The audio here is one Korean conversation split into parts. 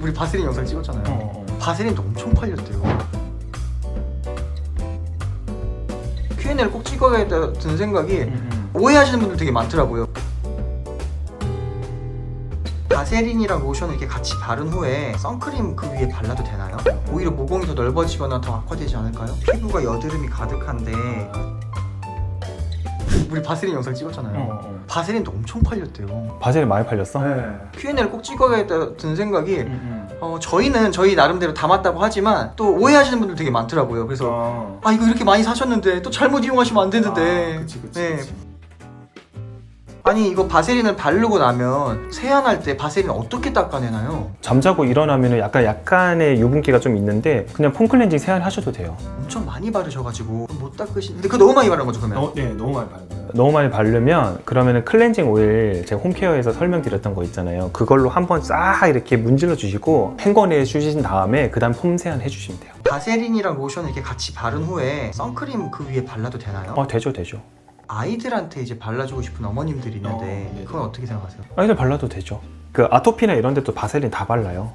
우리 바세린 영상 찍었잖아요. 어, 어. 바세린도 엄청 팔렸대요. Q&A를 꼭 찍어야겠다 든 생각이 음, 음. 오해하시는 분들 되게 많더라고요. 바세린이랑 로션을 이렇게 같이 바른 후에 선크림 그 위에 발라도 되나요? 오히려 모공이 더 넓어지거나 더 악화되지 않을까요? 피부가 여드름이 가득한데 우리 바세린 영상 찍었잖아요. 어, 어. 바세린도 엄청 팔렸대요. 바젤이 많이 팔렸어? Q&A를 꼭 찍어야겠다 든 생각이 음, 음. 어, 저희는 저희 나름대로 담았다고 하지만 또 오해하시는 분들 되게 많더라고요. 그래서 어. 아 이거 이렇게 많이 사셨는데 또 잘못 이용하시면 안 되는데. 아, 그치, 그치, 네. 그치. 아니 이거 바세린을 바르고 나면 세안할 때 바세린 어떻게 닦아내나요? 잠자고 일어나면 약간 약간의 유분기가 좀 있는데 그냥 폼클렌징 세안하셔도 돼요. 엄청 많이 바르셔가지고 못 닦으신. 근데 그거 너무 많이 바른 거죠 그러면? 네, 너무 많이 바르요 너무 많이 바르면 그러면은 클렌징 오일 제가 홈케어에서 설명드렸던 거 있잖아요. 그걸로 한번 싹 이렇게 문질러 주시고 헹궈내 주신 다음에 그다음 폼 세안 해주시면 돼요. 바세린이랑 로션을 이렇게 같이 바른 후에 선크림 그 위에 발라도 되나요? 어 되죠, 되죠. 아이들한테 이제 발라주고 싶은 어머님들이 있는데 어, 네네. 그건 어떻게 생각하세요? 아이들 발라도 되죠. 그 아토피나 이런 데도 바셀린 다 발라요.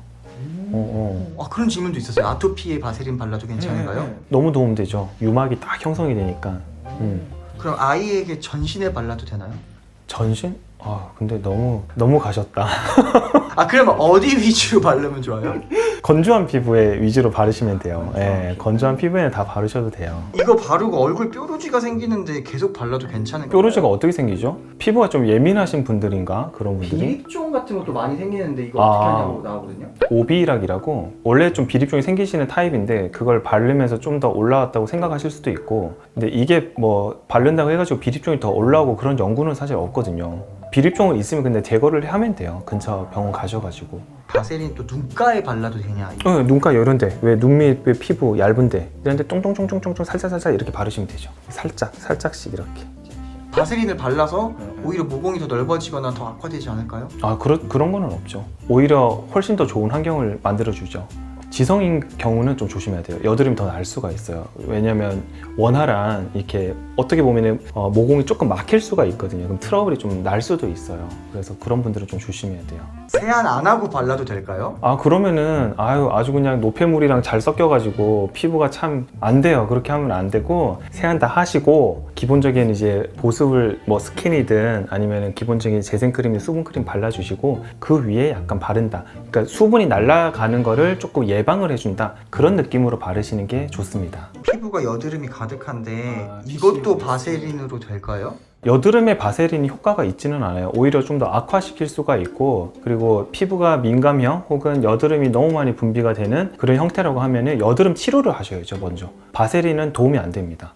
어, 어. 아 그런 질문도 있었어요. 아토피에 바세린 발라도 괜찮은가요? 네, 너무 도움되죠. 유막이 딱 형성이 되니까. 음. 그럼 아이에게 전신에 발라도 되나요? 전신? 아 근데 너무 너무 가셨다. 아 그러면 어디 위주로 바르면 좋아요? 건조한 피부에 위주로 바르시면 돼요. 예, 건조한 피부에는 다 바르셔도 돼요. 이거 바르고 얼굴 뾰루지가 생기는데 계속 발라도 괜찮은 거예요? 뾰루지가 어떻게 생기죠? 피부가 좀 예민하신 분들인가 그런 분들이 비립종 같은 것도 많이 생기는데 이거 아. 어떻게 하냐고 나오거든요. 오비락이라고 원래 좀 비립종이 생기시는 타입인데 그걸 바르면서 좀 더 올라왔다고 생각하실 수도 있고 근데 이게 뭐 바른다고 해가지고 비립종이 더 올라오고 그런 연구는 사실 없거든요. 비립종은 있으면 근데 제거를 하면 돼요. 근처 병원 가셔가지고. 바세린 또 눈가에 발라도 되냐? 어, 눈가 이런데 왜 눈밑 왜 피부 얇은데 이런데 똥똥똥똥똥똥 살짝 이렇게 바르시면 되죠. 살짝 살짝씩 이렇게. 바세린을 발라서 네. 오히려 모공이 더 넓어지거나 더 악화되지 않을까요? 아 그런 그런 거는 없죠. 오히려 훨씬 더 좋은 환경을 만들어 주죠. 지성인 경우는 좀 조심해야 돼요. 여드름이 더 날 수가 있어요. 왜냐면 원활한 이렇게 어떻게 보면은 어, 모공이 조금 막힐 수가 있거든요. 그럼 트러블이 좀 날 수도 있어요. 그래서 그런 분들은 좀 조심해야 돼요. 세안 안 하고 발라도 될까요? 아 그러면은 아유 아주 그냥 노폐물이랑 잘 섞여가지고 피부가 참 안 돼요 그렇게 하면 안 되고 세안 다 하시고 기본적인 이제 보습을 뭐 스킨이든 아니면은 기본적인 재생 크림 수분 크림 발라주시고 그 위에 약간 바른다 그러니까 수분이 날아가는 거를 조금 예 방을 해준다 그런 느낌으로 바르시는 게 좋습니다 피부가 여드름이 가득한데 아, 이것도. 바세린으로 될까요? 여드름에 바세린이 효과가 있지는 않아요. 오히려 좀 더 악화시킬 수가 있고 그리고 피부가 민감형 혹은 여드름이 너무 많이 분비가 되는 그런 형태라고 하면은 여드름 치료를 하셔야죠 먼저. 바세린은 도움이 안 됩니다.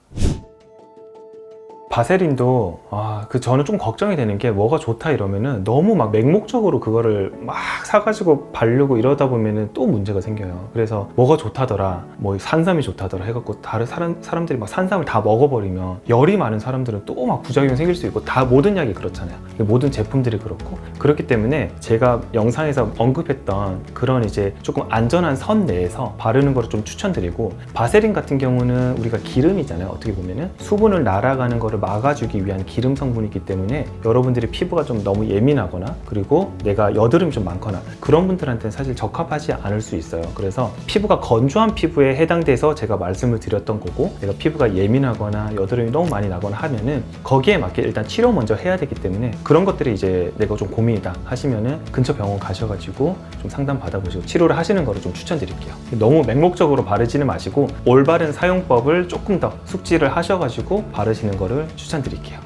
바세린도 아, 그 저는 좀 걱정이 되는 게 뭐가 좋다 이러면은 너무 막 맹목적으로 그거를 막 사가지고 바르고 이러다 보면은 또 문제가 생겨요. 그래서 뭐가 좋다더라, 뭐 산삼이 좋다더라 해갖고 다른 사람 사람들이 막 산삼을 다 먹어버리면 열이 많은 사람들은 또 막 부작용이 생길 수 있고 다 모든 약이 그렇잖아요. 모든 제품들이 그렇고 그렇기 때문에 제가 영상에서 언급했던 그런 이제 조금 안전한 선 내에서 바르는 거를 좀 추천드리고 바세린 같은 경우는 우리가 기름이잖아요. 어떻게 보면은 수분을 날아가는 거를 막아주기 위한 기름 성분이기 때문에 여러분들이 피부가 좀 너무 예민하거나 그리고 내가 여드름이 좀 많거나 그런 분들한테는 사실 적합하지 않을 수 있어요. 그래서 피부가 건조한 피부에 해당돼서 제가 말씀을 드렸던 거고 내가 피부가 예민하거나 여드름이 너무 많이 나거나 하면은 거기에 맞게 일단 치료 먼저 해야 되기 때문에 그런 것들이 이제 내가 좀 고민이다 하시면은 근처 병원 가셔가지고 좀 상담 받아보시고 치료를 하시는 거를 좀 추천드릴게요. 너무 맹목적으로 바르지는 마시고 올바른 사용법을 조금 더 숙지를 하셔가지고 바르시는 거를 추천드릴게요.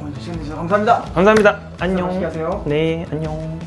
오늘 시간 내주셔서 감사합니다. 감사합니다. 맛있게 안녕. 하세요. 네, 안녕.